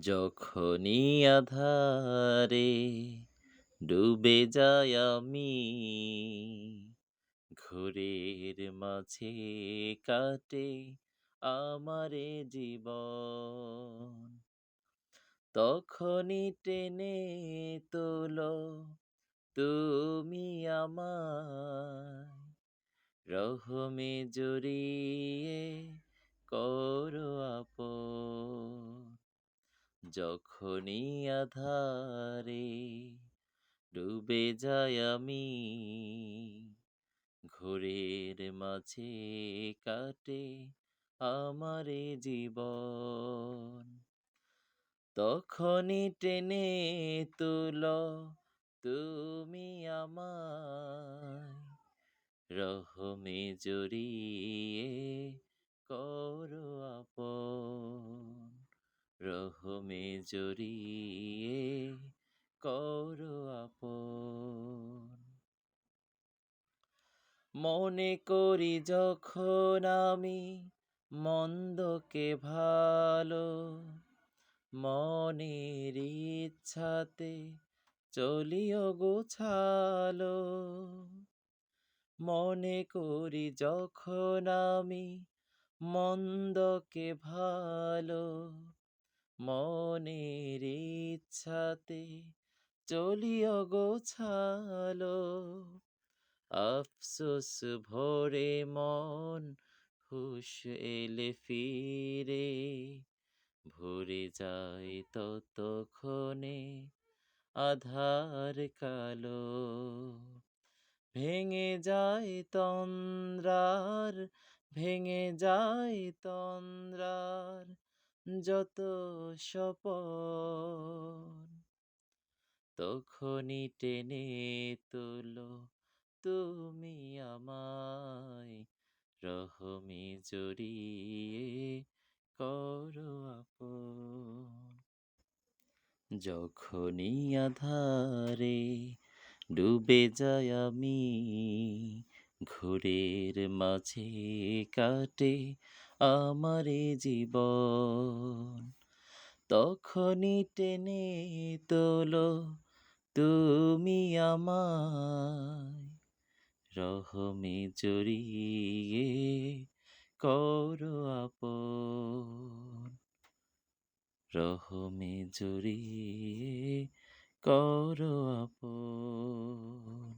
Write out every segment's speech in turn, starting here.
যখনই আধারে ডুবে যায় আমি, ঘোরের মাঝে কাটে আমারে জীবন। তখনই টেনে তোলো তুমি আমায়, রহমে জড়িয়ে করো আপন যখনই আধারে ডুবে যায় আমি, ঘোরের মাঝে কাটে আমারে জীবন। তখনই টেনে তুল তুমি আমায়, রহমে জড়িয়ে করো আপন রহমে জড়িয়ে করো আপন। মনে করি যখন আমি মন্দকে ভালো, মনের ইচ্ছাতে চলিও গোছালো মনে করি যখন আমি মন্দকে ভালো মনের ইচ্ছাতে চলিও গোছালো আফসোস ভরে মন হুশ এলে ফিরে, ভরে যায় ততক্ষণে আধার কালো। ভেঙে যায় তন্দ্রার, ভেঙে যায় তন্দ্রার যত সপন তখনই টেনে তোলো তুমি আমায়। রহমে জড়িয়ে করো আপন। যখনই আধারে ডুবে যায় আমি, ঘোরের মাঝে কাটে আমারে জীবন। তখনই টেনে তোলো তুমি আমায়। রহমে জড়িয়ে করো আপন। রহমে জড়িয়ে করো আপন।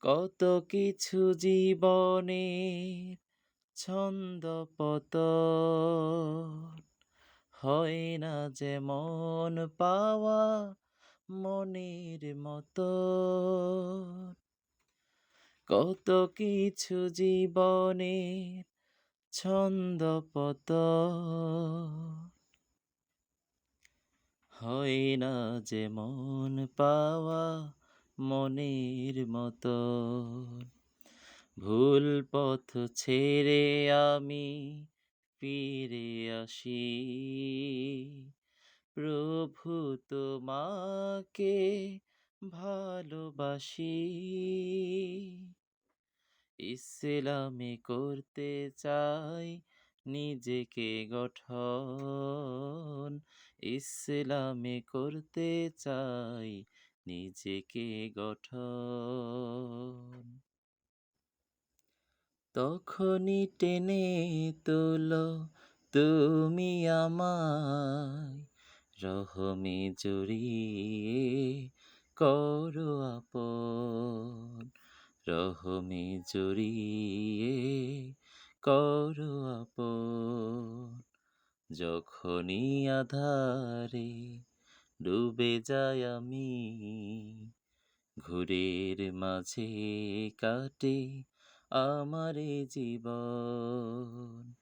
কত কিছু জীবনের ছন্দ পত। হয় না যেমন পাওয়া মনির মতো। কত কিছু জীবনের ছন্দ পত। হয় না যেমন পাওয়া মনির মতো। ভুল পথ ছেড়ে আমি ফিরে আসি। প্রভু তোমাকে ভালোবাসি। ইসলামে করতে চাই নিজেকে গঠন। ইসলামে করতে চাই নিজেকে গঠন। তখনই টেনে তোলো তুমি আমায়। রহমে জড়িয়ে করো আপন। রহমে জড়িয়ে করো আপন। যখনই আধারে ডুবে যায় আমি, ঘুরের মাঝে কাটে আমারে জীবন।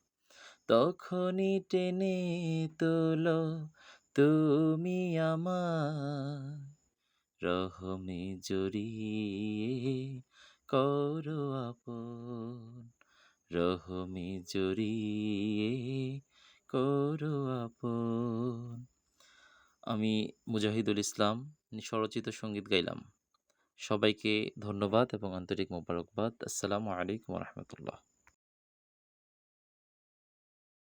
তখনই টেনে তোলো তুমি আমায়। রহমে জড়িয়ে করো আপন। রহমে জড়িয়ে করো আপন। আমি মুজাহিদুল ইসলাম স্বরচিত সংগীত গাইলাম। সবাইকে ধন্যবাদ এবং আন্তরিক মোবারকবাদ। আসসালামু আলাইকুম রহমতুল্লাহ।